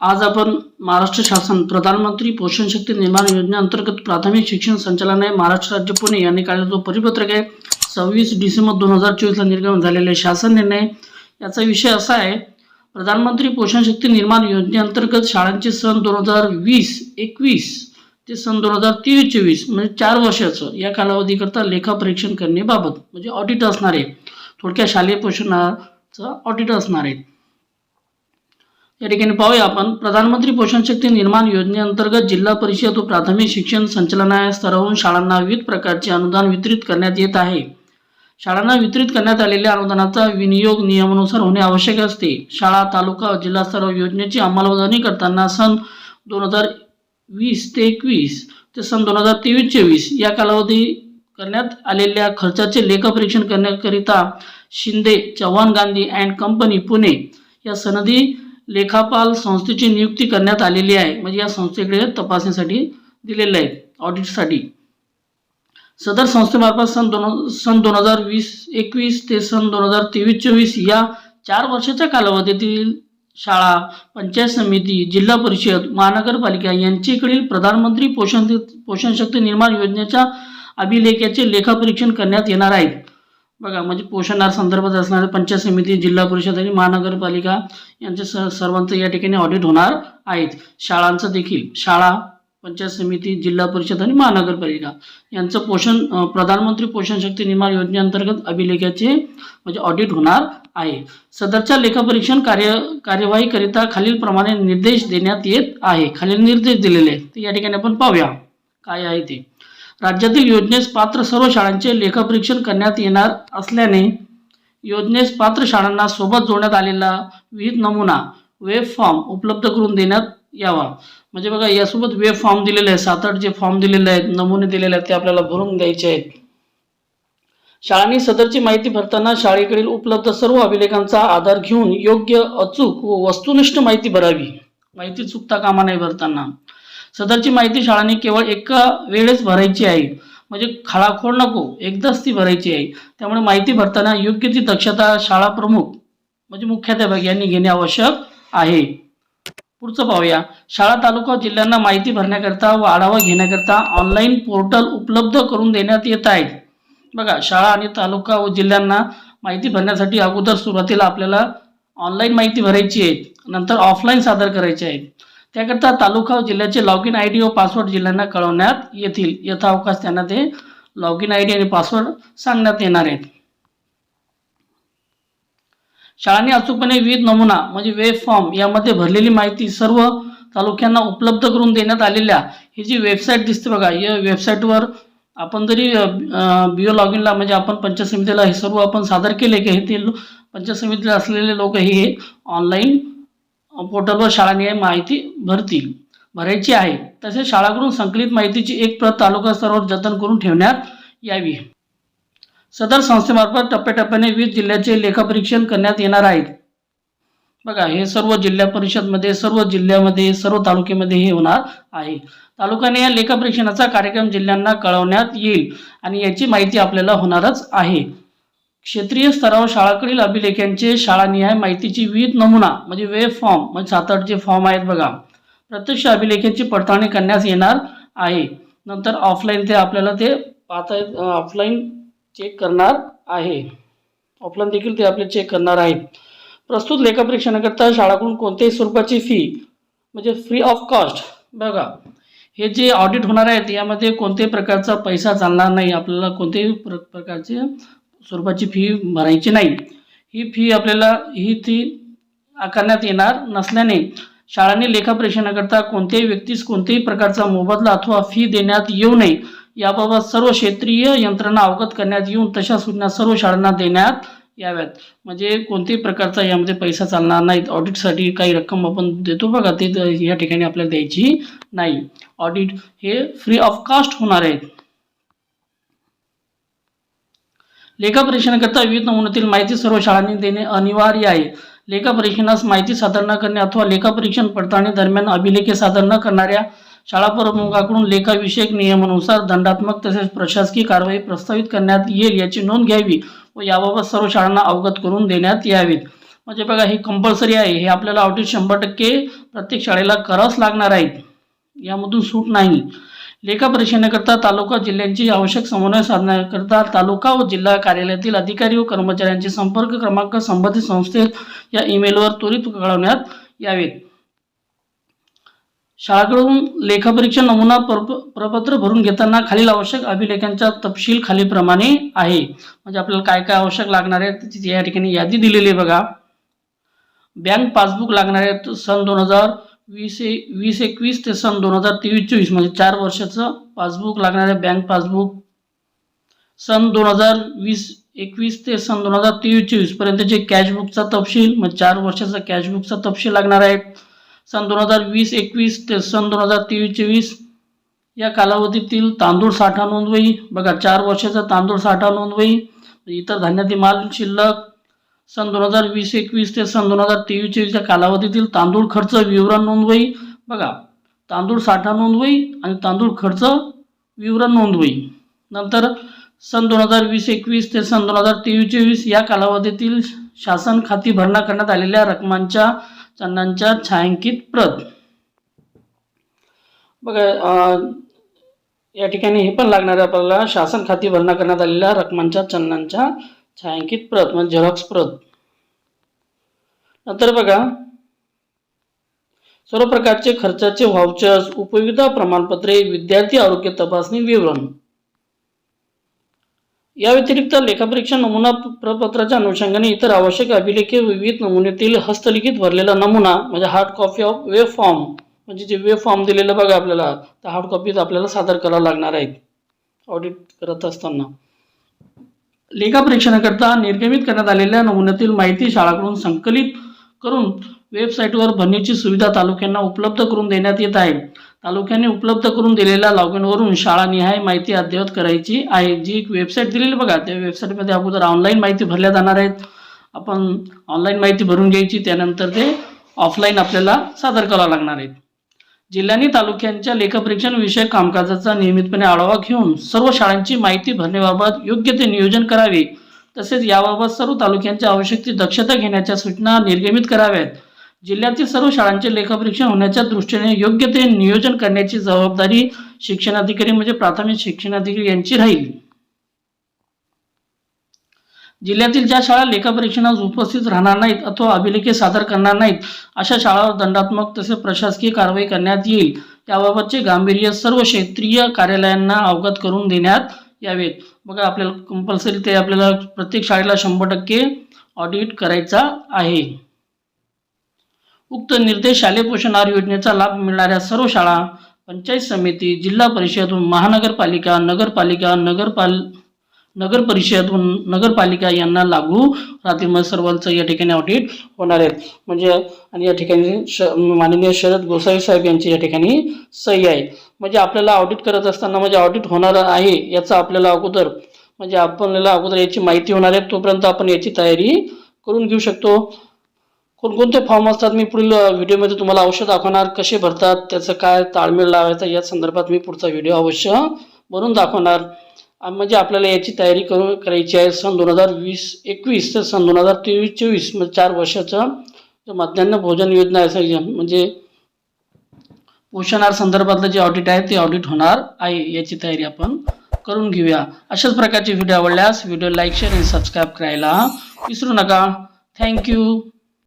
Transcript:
आज आपण महाराष्ट्र शासन प्रधानमंत्री पोषण शक्ती निर्माण योजनेअंतर्गत प्राथमिक शिक्षण संचालनालय महाराष्ट्र राज्य पुणे यांनी काढलेला जो परिपत्रक आहे सव्वीस डिसेंबर दोन हजार चोवीसला निर्गमन झालेले शासन निर्णय. याचा विषय असा आहे प्रधानमंत्री पोषण शक्ती निर्माण योजनेअंतर्गत शाळांचे सन दोन हजार वीस एकवीस ते सन दोन हजार तेवीस चोवीस म्हणजे चार वर्षाचं या कालावधीकरता लेखापरीक्षण करण्याबाबत म्हणजे ऑडिट असणार आहे थोडक्या शालेय पोषणाचं ऑडिट असणार. आहे या ठिकाणी पाहूया आपण. प्रधानमंत्री पोषण शक्ती निर्माण योजनेअंतर्गत जिल्हा परिषद व प्राथमिक शिक्षण संचालनालय स्तरावरून शाळांना विविध प्रकारचे अनुदान वितरित करण्यात येत आहे. शाळांना वितरित करण्यात आलेल्या अनुदानाचा विनियोग नियमानुसार होणे आवश्यक असते. शाळा तालुका जिल्हा स्तरावर योजनेची अंमलबजावणी करताना सन दोन हजार वीस ते एकवीस ते सन दोन हजार तेवीस चोवीस या कालावधी करण्यात आलेल्या खर्चाचे लेखापरीक्षण करण्याकरिता शिंदे चव्हाण गांधी अँड कंपनी पुणे या सनदी लेखापाल संस्थेची नियुक्ती करण्यात आलेली आहे. म्हणजे या संस्थेकडे तपासणीसाठी दिलेलं आहे. ऑडिटसाठी सदर संस्थेमार्फत सन दोन सन दोन हजार वीस एकवीस ते सन दोन हजार तेवीस चोवीस या चार वर्षाच्या कालावधीतील शाळा पंचायत समिती जिल्हा परिषद महानगरपालिका यांच्याकडील प्रधानमंत्री पोषण पोषण शक्ती निर्माण योजनेच्या अभिलेखाचे लेखापरीक्षण करण्यात येणार आहे. बघा म्हणजे पोषणावर संदर्भात असणारे पंचायत समिती जिल्हा परिषद आणि महानगरपालिका यांचे स सर्वांचं या ठिकाणी ऑडिट होणार आहेत. शाळांचं देखील शाळा पंचायत समिती जिल्हा परिषद आणि महानगरपालिका. यांचं पोषण प्रधानमंत्री पोषण शक्ती निर्माण योजनेअंतर्गत अभिलेखाचे म्हणजे ऑडिट होणार आहे. सदरच्या लेखापरीक्षण कार्य कार्यवाहीकरिता खालीलप्रमाणे निर्देश देण्यात येत आहे. खालील निर्देश दिलेले आहेत. ते या ठिकाणी आपण पाहूया. काय आहे ते? राज्यातील योजनेस पात्र सर्व शाळांचे लेखापरीक्षण करण्यात येणार असल्याने योजनेस पात्र शाळांना सोबत जोडण्यात आलेला विविध नमुना वेब फॉर्म उपलब्ध करून देण्यात यावा. म्हणजे बघा यासोबत वेब फॉर्म दिलेले आहेत. सात आठ जे फॉर्म दिलेले आहेत नमुने दिलेले आहेत ते आपल्याला भरून द्यायचे आहेत. शाळांनी सदरची माहिती भरताना शाळेकडील उपलब्ध सर्व अभिलेखांचा आधार घेऊन योग्य अचूक व वस्तुनिष्ठ माहिती भरावी. माहिती चुकता कामा नाही भरताना. सदरची माहिती शाळांनी केवळ एका वेळेस भरायची आहे. म्हणजे खळाखोळ नको एकदाच ती भरायची आहे. त्यामुळे माहिती भरताना योग्य ती दक्षता शाळा प्रमुख म्हणजे मुख्याध्यापक यांनी घेणे आवश्यक आहे. पुढचं पाहूया. शाळा तालुका जिल्ह्यांना माहिती भरण्याकरता व आढावा घेण्याकरता ऑनलाईन पोर्टल उपलब्ध करून देण्यात येत आहेत बघा शाळा आणि तालुका व जिल्ह्यांना माहिती भरण्यासाठी अगोदर सुरुवातीला आपल्याला ऑनलाईन माहिती भरायची आहे. नंतर ऑफलाईन सादर करायची आहे त्याकरता तालुका व जिल्ह्याचे लॉग इन आय डी व पासवर्ड जिल्ह्यांना कळवण्यात येतील. यथावकाश त्यांना ते लॉग इन आय डी आणि पासवर्ड सांगण्यात येणार आहेत. शाळांनी अचूकपणे विविध नमुना म्हणजे वेब फॉर्म यामध्ये भरलेली माहिती सर्व तालुक्यांना उपलब्ध करून देण्यात आलेल्या ही जी वेबसाईट दिसते बघा या वेबसाईटवर आपण जरी बिओ लॉग इनला म्हणजे आपण पंचायत समितीला हे सर्व आपण सादर केले की हे ते लो- पंचायत समितीला असलेले लोक हे ऑनलाईन पोर्टलवर शाळांनी माहिती भरतील. भरायची आहे. तसेच शाळाकडून संकलित माहितीची एक प्रत तालुका स्तरावर जतन करून ठेवण्यात यावी. सदर संस्थेमार्फत टप्प्याटप्प्याने वीस जिल्ह्याचे लेखापरीक्षण करण्यात येणार आहेत. बघा हे सर्व जिल्हा परिषदमध्ये सर्व जिल्ह्यामध्ये सर्व तालुक्यामध्ये हे होणार आहे. तालुक्याने या लेखापरीक्षणाचा कार्यक्रम जिल्ह्यांना कळवण्यात येईल आणि याची माहिती आपल्याला होणारच आहे. क्षेत्रीय स्तरावर शाळाकडील अभिलेखांचे शाळानिहाय माहितीची विविध नमुना म्हणजे वेब फॉर्म म्हणजे सात आठ जे फॉर्म आहेत बघा. प्रत्यक्ष अभिलेखांची पडताळणी करण्यास येणार आहे. नंतर ऑफलाईन ते आपल्याला ते पाहता येत ऑफलाईन चेक करणार आहे. ऑफलाईन देखील ते आपले चेक करणार आहेत. प्रस्तुत लेखापरीक्षणाकरता शाळाकडून कोणत्याही स्वरूपाची फी म्हणजे फ्री ऑफ कॉस्ट बघा. हे जे ऑडिट होणार आहेत यामध्ये कोणत्याही प्रकारचा पैसा चालणार नाही. आपल्याला कोणत्याही प्र प्रकारचे स्वरूपाची फी भरायची नाही. ही फी आपल्याला ही ती आकारण्यात येणार नसल्याने शाळांनी लेखापरीक्षणाकरता कोणत्याही व्यक्तीस कोणत्याही प्रकारचा मोबदला अथवा फी देण्यात येऊ नये. याबाबत सर्व क्षेत्रीय यंत्रणा अवगत करण्यात येऊन तशा सूचना सर्व शाळांना देण्यात याव्यात. म्हणजे कोणत्याही प्रकारचा यामध्ये पैसा चालणार नाहीत. ऑडिटसाठी काही रक्कम आपण देतो बघा ते या ठिकाणी आपल्याला द्यायची नाही. ऑडिट हे फ्री ऑफ कॉस्ट होणार आहेत लेखापरीक्षणाकरता विविध नमुन्यातील माहिती सर्व शाळांनी देणे अनिवार्य आहे. लेखापरीक्षणास माहिती सादर न करणे अथवा लेखापरीक्षण पडताळणी दरम्यान अभिलेखे सादर न करणाऱ्या शाळा प्रमुखाकडून लेखाविषयक नियमानुसार दंडात्मक तसेच प्रशासकीय कारवाई प्रस्तावित करण्यात येईल याची नोंद घ्यावी व याबाबत सर्व शाळांना अवगत करून देण्यात यावेत. म्हणजे बघा हे कंपल्सरी आहे. हे आपल्याला ऑडिट शंभर टक्के प्रत्येक शाळेला करावंच लागणार आहे. यामधून सूट नाही. लेखा परीक्षणाकरता तालुका जिल्ह्यांची आवश्यक समन्वय साधण्याकरता तालुका व जिल्हा कार्यालयातील अधिकारी व कर्मचाऱ्यांचे संपर्क क्रमांक संबंधित संस्थेत या ईमेलवर त्वरित कळवण्यात यावेत. शाळाकडून लेखापरीक्षा नमुना प्रपत्र भरून घेताना खालील आवश्यक अभिलेखांचा तपशील खालीलप्रमाणे आहे. म्हणजे आपल्याला काय काय आवश्यक लागणार आहे त्याची या ठिकाणी यादी दिलेली आहे बघा. बँक पासबुक लागणार आहे सन दोन हजार वीस ए वीस एकवीस ते सन दोन हजार तेवीस चोवीस म्हणजे चार वर्षाचं पासबुक लागणार आहे बँक पासबुक. सन दोन हजार वीस एकवीस ते सन दोन हजार तेवीस चोवीस पर्यंतचे कॅशबुकचा तपशील म्हणजे चार वर्षाचा कॅशबुकचा तपशील लागणार आहे. सन दोन हजार वीस एकवीस ते सन दोन हजार तेवीस चोवीस या कालावधीतील तांदूळ साठा नोंदवही बघा चार वर्षाचा तांदूळ साठा नोंदवही इतर धान्यातील माल शिल्लक सन दोन हजार वीस एकवीस ते सन दोन हजार तेवीस चोवीसच्या कालावधीतील तांदूळ खर्च विवरण नोंदवई. बघा तांदूळ साठा नोंदवई आणि तांदूळ खर्च विवरण नोंदवई. नंतर सन दोन हजार वीस एकवीस ते सन दोन हजार तेवीस चोवीस या कालावधीतील शासन खाती भरणा करण्यात आलेल्या रकमांच्या चलनांच्या छायांकित प्रत. बघा या ठिकाणी हे पण लागणार आहे आपल्याला. शासन खाती भरणा करण्यात आलेल्या रकमांच्या चलनांच्या छायांकित प्रत म्हणजे झेरॉक्स प्रत नंतर बघा. सर्व प्रकारचे खर्चाचे व्हाउचर्स उपयोगिता प्रमाणपत्रे विद्यार्थी आरोग्य तपासणी विवरण. या व्यतिरिक्त लेखापरीक्षा नमुना प्रपत्राच्या अनुषंगाने इतर आवश्यक अभिलेखे विविध नमुन्यातील हस्तलिखित भरलेला नमुना म्हणजे हार्ड कॉपी ऑफ वे फॉर्म म्हणजे जे वे फॉर्म दिलेलं बघा आपल्याला त्या हार्ड कॉपीज आपल्याला सादर करावं लागणार आहेत. ऑडिट करत असताना. लेखापरीक्षणाकरता निर्गमित करण्यात आलेल्या नमुन्यातील माहिती शाळाकडून संकलित करून वेबसाईटवर भरण्याची सुविधा तालुक्यांना उपलब्ध करून देण्यात येत आहे. तालुक्याने उपलब्ध करून दिलेल्या लॉगिनवरून शाळानिहाय माहिती अद्ययावत करायची आहे जी एक वेबसाईट दिलेली बघा. त्या वेबसाईटमध्ये अगोदर ऑनलाईन माहिती भरल्या जाणार आहेत. आपण ऑनलाईन माहिती भरून घ्यायची त्यानंतर ते ऑफलाईन आपल्याला सादर करावं लागणार आहेत. जिल्ह्यांनी तालुक्यांच्या लेखपरीक्षण विषयक कामकाजाचा नियमितपणे आढावा घेऊन सर्व शाळांची माहिती भरण्याबाबत योग्य ते नियोजन करावे. तसेच याबाबत सर्व तालुक्यांच्या आवश्यक ती दक्षता घेण्याच्या सूचना निर्गमित कराव्यात. जिल्ह्यातील सर्व शाळांचे लेखापरीक्षण होण्याच्या दृष्टीने योग्य ते नियोजन करण्याची जबाबदारी शिक्षणाधिकारी म्हणजे प्राथमिक शिक्षणाधिकारी यांची राहील. जिल्ह्यातील ज्या शाळा लेखापरीक्षणास उपस्थित राहणार नाहीत अथवा अभिलेखे सादर करणार नाहीत अशा शाळावर दंडात्मक तसेच प्रशासकीय कारवाई करण्यात येईल. त्याबाबतचे गांभीर्य सर्व क्षेत्रीय कार्यालयांना अवगत करून देण्यात यावेत. बघा आपल्याला कंपल्सरी ते आपल्याला प्रत्येक शाळेला शंभर टक्के ऑडिट करायचा आहे. उक्त निर्देश शालेय पोषण आहार योजनेचा लाभ मिळणाऱ्या सर्व शाळा पंचायत समिती जिल्हा परिषद महानगरपालिका नगरपालिका नगरपाल नगर परिषद व नगरपालिका यांना लागू राहतील मग सर्वांचं या ठिकाणी ऑडिट होणार आहेत म्हणजे आणि या ठिकाणी श माननीय शरद गोसावी साहेब यांची या ठिकाणी सही आहे म्हणजे आपल्याला ऑडिट करत असताना म्हणजे ऑडिट होणार आहे याचा आपल्याला अगोदर म्हणजे आपल्याला अगोदर याची माहिती होणार आहे. तोपर्यंत आपण याची तयारी करून घेऊ शकतो. कोणकोणते फॉर्म असतात मी पुढील व्हिडिओमध्ये तुम्हाला औषध दाखवणार कसे भरतात त्याचं काय ताळमेळ लावायचा या संदर्भात मी पुढचा व्हिडिओ अवश्य बनवून दाखवणार. म्हणजे आपल्याला याची तयारी करू करायची आहे. सन दोन हजार वीस एकवीस ते सन दोन हजार तेवीस चोवीस म्हणजे चार वर्षाचं जो मध्यान्ह भोजन योजना आहे म्हणजे पोषण संदर्भातलं जे ऑडिट आहे ते ऑडिट होणार आहे याची तयारी आपण करून घेऊया. अशाच प्रकारचे व्हिडिओ आवडल्यास व्हिडिओ लाईक शेअर आणि सबस्क्राईब करायला विसरू नका. थँक्यू